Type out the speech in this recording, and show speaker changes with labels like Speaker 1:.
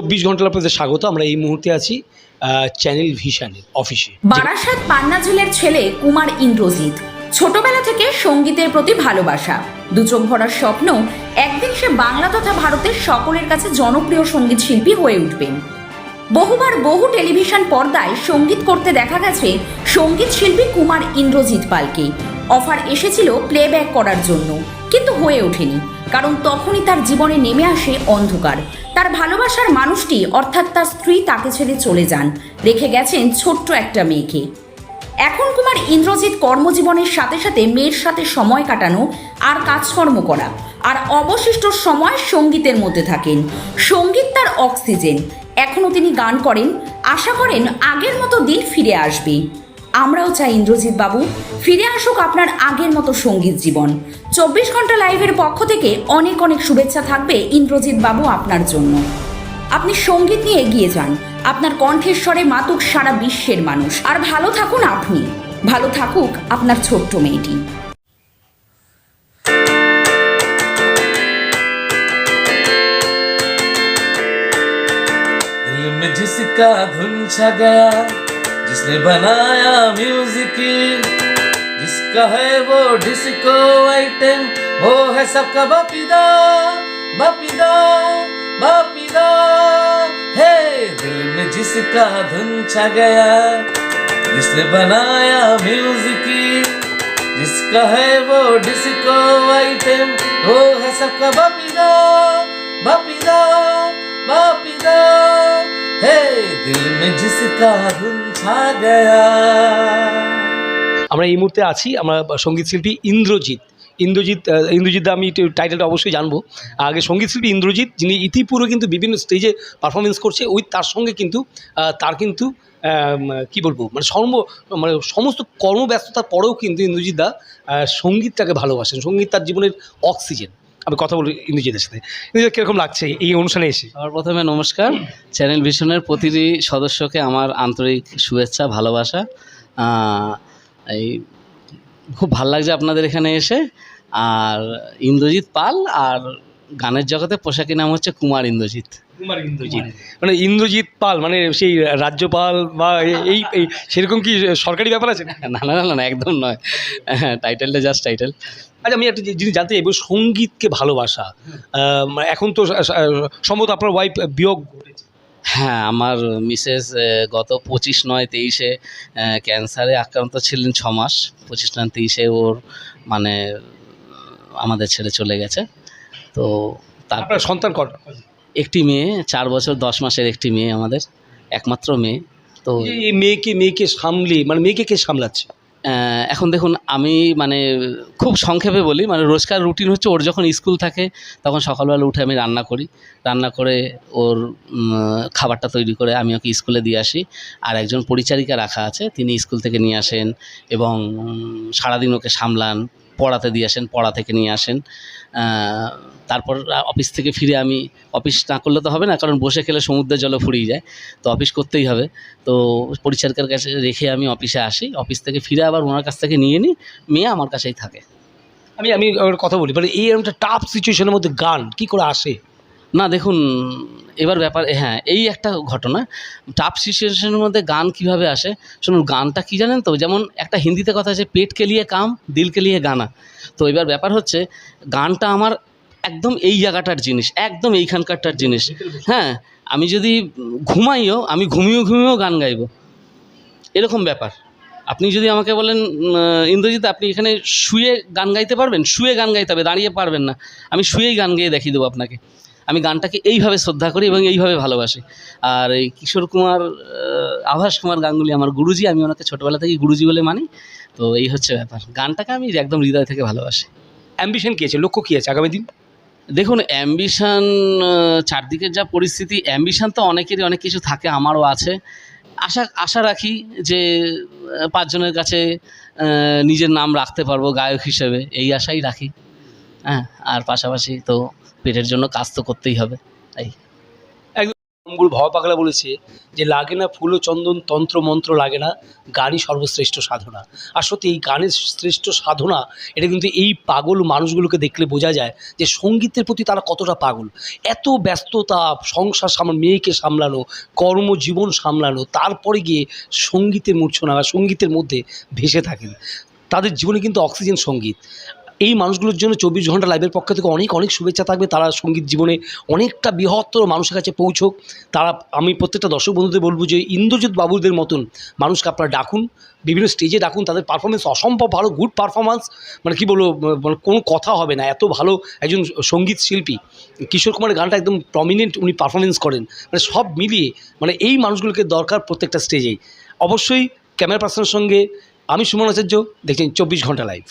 Speaker 1: চব্বিশ ঘণ্টা আপনাদের স্বাগত। আমরা এই মুহূর্তে আছি চ্যানেল ভিশনের অফিসে
Speaker 2: বারাসাত পান্নাঝিলের ছেলে কুমার ইন্দ্রজিৎ। ছোটবেলা থেকে সঙ্গীতের প্রতি ভালোবাসা। দু চোখ ভরার স্বপ্ন, একদিন সে বাংলা তথা ভারতের সকলের কাছে জনপ্রিয় সংগীত শিল্পী হয়ে উঠবেন। বহুবার বহু টেলিভিশন পর্দায় সংগীত করতে দেখা গেছে সংগীত শিল্পী কুমার ইন্দ্রজিৎ পালকে। অফার এসেছিল প্লেব্যাক করার জন্য, কিন্তু হয়ে ওঠেনি। কারণ তখনই তার জীবনে নেমে আসে অন্ধকার। তার ভালোবাসার মানুষটি, অর্থাৎ তার স্ত্রী, তাকে ছেড়ে চলে যান। রেখে গেছেন ছোট্ট একটা মেয়েকে। এখন কুমার ইন্দ্রজিৎ কর্মজীবনের সাথে সাথে মেয়ের সাথে সময় কাটানো আর কাজকর্ম করা আর অবশিষ্ট সময় সঙ্গীতের মধ্যে থাকেন। সংগীত তার অক্সিজেন। এখনও তিনি গান করেন। আশা করেন আগের মতো দিন ফিরে আসবে। আমরাও চাই ইন্দ্রজিৎ বাবু ফিরে আসুক আপনার আগের মতো সঙ্গীত জীবন চব্বিশ ঘন্টা লাইভের পক্ষ থেকে অনেক অনেক শুভেচ্ছা থাকবে ইন্দ্রজিৎ বাবু আপনার জন্য আপনি সঙ্গীত নিয়ে এগিয়ে যান আপনার কণ্ঠেশ্বরে মাতুক সারা বিশ্বের মানুষ আর ভালো থাকুন আপনি ভালো থাকুক আপনার ছোট্ট মেয়েটি
Speaker 3: दिल में जिसका धुन छा गया जिसने बनाया म्यूज़िक जिसका है वो डिस्को आइटम वो है सबका बापिदा बापिदा बापिदा। हे दिल में जिसका धुन छा गया, जिसने बनाया म्यूज़िक जिसका है वो डिस्को आइटम वो है सबका बापिदा बापिदा बापिदा। हे दिल में जिसका धुन
Speaker 1: আমরা এই মুহূর্তে আছি, আমরা সংগীত শিল্পী ইন্দ্রজিৎ। ইন্দ্রজিৎ ইন্দ্রজিৎ আমি টাইটেলটা অবশ্যই জানব। আগে সংগীত শিল্পী ইন্দ্রজিৎ, যিনি ইতিপূর্বে কিন্তু বিভিন্ন স্টেজে পারফরমেন্স করছে, ওই তার সঙ্গে কিন্তু তার কিন্তু কি বলব মানে সর্ব মানে সমস্ত কর্মব্যস্ততার পরেও কিন্তু ইন্দ্রজিৎ দা সঙ্গীতটাকে ভালোবাসেন। সংগীত তার জীবনের অক্সিজেন আমি কথা বলি ইন্দ্রজিতের সাথে। ইন্দ্রজিৎ, কীরকম লাগছে এই অনুষ্ঠানে এসে?
Speaker 4: সবার প্রথমে নমস্কার। চ্যানেল ভিশনের প্রতিটি সদস্যকে আমার আন্তরিক শুভেচ্ছা, ভালোবাসা। এই খুব ভালো লাগছে আপনাদের এখানে এসে। আর ইন্দ্রজিৎ পাল আর গানের জগতে পোশাকি নাম হচ্ছে কুমার ইন্দ্রজিৎ।
Speaker 1: কুমার ইন্দ্রজিৎ। মানে ইন্দ্রজিৎ পাল মানে সেই রাজ্যপাল বা এই- এই এই সেরকম কি সরকারি ব্যাপার আছে?
Speaker 4: না না না না একদম নয়। হ্যাঁ টাইটেলটা জাস্ট টাইটেল
Speaker 1: আচ্ছা আমি একটা জিনিস জানতে চাইব সঙ্গীতকে ভালোবাসা মানে এখন তো সম্ভবত আপনার ওয়াইফ বিয়োগ ঘটেছে।
Speaker 4: হ্যাঁ আমার মিসেস গত পঁচিশ নয় তেইশে ক্যান্সারে আক্রান্ত ছিলেন ছ মাস। পঁচিশ নয় তেইশে ওর মানে আমাদের ছেড়ে চলে গেছে। তো
Speaker 1: তারপরে সন্তান কটা?
Speaker 4: একটি মেয়ে চার বছর দশ মাসের একটি মেয়ে আমাদের একমাত্র মেয়ে। তো
Speaker 1: এই মেয়েকে মেয়েকে সামলি মানে মেয়েকে কে সামলাচ্ছে?
Speaker 4: এখন দেখুন আমি মানে খুব সংক্ষেপে বলি মানে রোজকার রুটিন হচ্ছে ওর যখন স্কুল থাকে তখন সকালবেলা উঠে আমি রান্না করি। রান্না করে ওর খাবারটা তৈরি করে আমি ওকে স্কুলে দিয়ে আসি। আর একজন পরিচারিকা রাখা আছে তিনি স্কুল থেকে নিয়ে আসেন এবং সারাদিন ওকে সামলান। পড়াতে দিয়ে আসেন, পড়া থেকে নিয়ে আসেন। তারপর অফিস থেকে ফিরে আমি, অফিস না করলে তো হবে না, কারণ বসে খেলে সমুদ্রের জলে ফুরিয়ে যায়, তো অফিস করতেই হবে। তো পরিচারিকার কাছে রেখে আমি অফিসে আসি, অফিস থেকে ফিরে আবার ওনার কাছ থেকে নিয়ে নিই, মেয়ে আমার কাছেই থাকে।
Speaker 1: আমি আমি কথা বলি মানে এই একটা টাফ সিচুয়েশনের মধ্যে গান, কি করে আসে?
Speaker 4: না, দেখুন, এবার ব্যাপার হ্যাঁ এই একটা ঘটনা। টাফ সিচুয়েশনের মধ্যে গান কীভাবে আসে? শুনুন, গানটা কি জানেন তো? যেমন একটা হিন্দিতে কথা আছে পেট কে লিয়ে কাম দিল কে লিয়ে গানা। তো এবার ব্যাপার হচ্ছে, গানটা আমার একদম এই জায়গাটার জিনিস, একদম এইখানকারটার জিনিস। হ্যাঁ আমি যদি ঘুমাইও, আমি ঘুমিয়েও ঘুমিয়েও গান গাইবো। এরকম ব্যাপার। আপনি যদি আমাকে বলেন ইন্দ্রজিৎ, আপনি এখানে শুয়ে গান গাইতে পারবেন? শুয়ে গান গাইতে হবে, দাঁড়িয়ে পারবেন না। আমি শুয়েই গান গেয়ে দেখিয়ে দেবো আপনাকে। আমি গানটাকে এইভাবে শ্রদ্ধা করি এবং এইভাবে ভালোবাসি। আর এই কিশোর কুমার আভাস কুমার গাঙ্গুলি আমার গুরুজি আমি ওনাকে ছোটোবেলা থেকেই গুরুজি বলে মানি। তো এই হচ্ছে ব্যাপার। গানটাকে আমি একদম হৃদয় থেকে ভালোবাসি।
Speaker 1: অ্যাম্বিশন কী আছে? লক্ষ্য কী আছে আগামী দিন?
Speaker 4: দেখুন অ্যাম্বিশন চারদিকের যা পরিস্থিতি অ্যাম্বিশন তো অনেকেরই অনেক কিছু থাকে আমারও আছে। আশা আশা রাখি যে পাঁচজনের কাছে নিজের নাম রাখতে পারব গায়ক হিসেবে এই আশাই রাখি। হ্যাঁ আর পাশাপাশি তো পেটের জন্য কাজ তো করতেই হবে, তাই।
Speaker 1: অম্বুল ভবা পাগলা বলেছে যে লাগে না ফুল চন্দন, তন্ত্র, মন্ত্র লাগে না, গানই সর্বশ্রেষ্ঠ সাধনা। আর সত্যি, এই গানের শ্রেষ্ঠ সাধনা, এটা কিন্তু এই পাগল মানুষগুলোকে দেখলে বোঝা যায় যে সঙ্গীতের প্রতি তারা কতটা পাগল। এত ব্যস্ততা, সংসার সামল, মেয়েকে সামলানো, কর্মজীবন সামলানো, তারপরে গিয়ে সঙ্গীতের মূর্ছনা সঙ্গীতের মধ্যে ভেসে থাকেন। তাদের জীবনে কিন্তু অক্সিজেন সংগীত। এই মানুষগুলোর জন্য চব্বিশ ঘণ্টা লাইভের পক্ষ থেকে অনেক অনেক শুভেচ্ছা থাকবে। তারা সংগীত জীবনে অনেকটা বৃহত্তর মানুষের কাছে পৌঁছোক। তারা, আমি প্রত্যেকটা দর্শক বন্ধুদের বলব যে ইন্দ্রজিৎ বাবুদের মতন মানুষকে আপনারা ডাকুন। বিভিন্ন স্টেজে ডাকুন, তাদের পারফরমেন্স অসম্ভব ভালো গুড পারফরমেন্স মানে কী বলব মানে কোনো কথা হবে না, এত ভালো একজন সংগীত শিল্পী। কিশোর কুমারের গানটা একদম প্রমিনেন্ট উনি পারফরমেন্স করেন। মানে সব মিলিয়ে মানে এই মানুষগুলোকে দরকার প্রত্যেকটা স্টেজেই অবশ্যই ক্যামেরা পার্সনের সঙ্গে আমি সুমন আচার্য, দেখছেন চব্বিশ ঘণ্টা লাইভ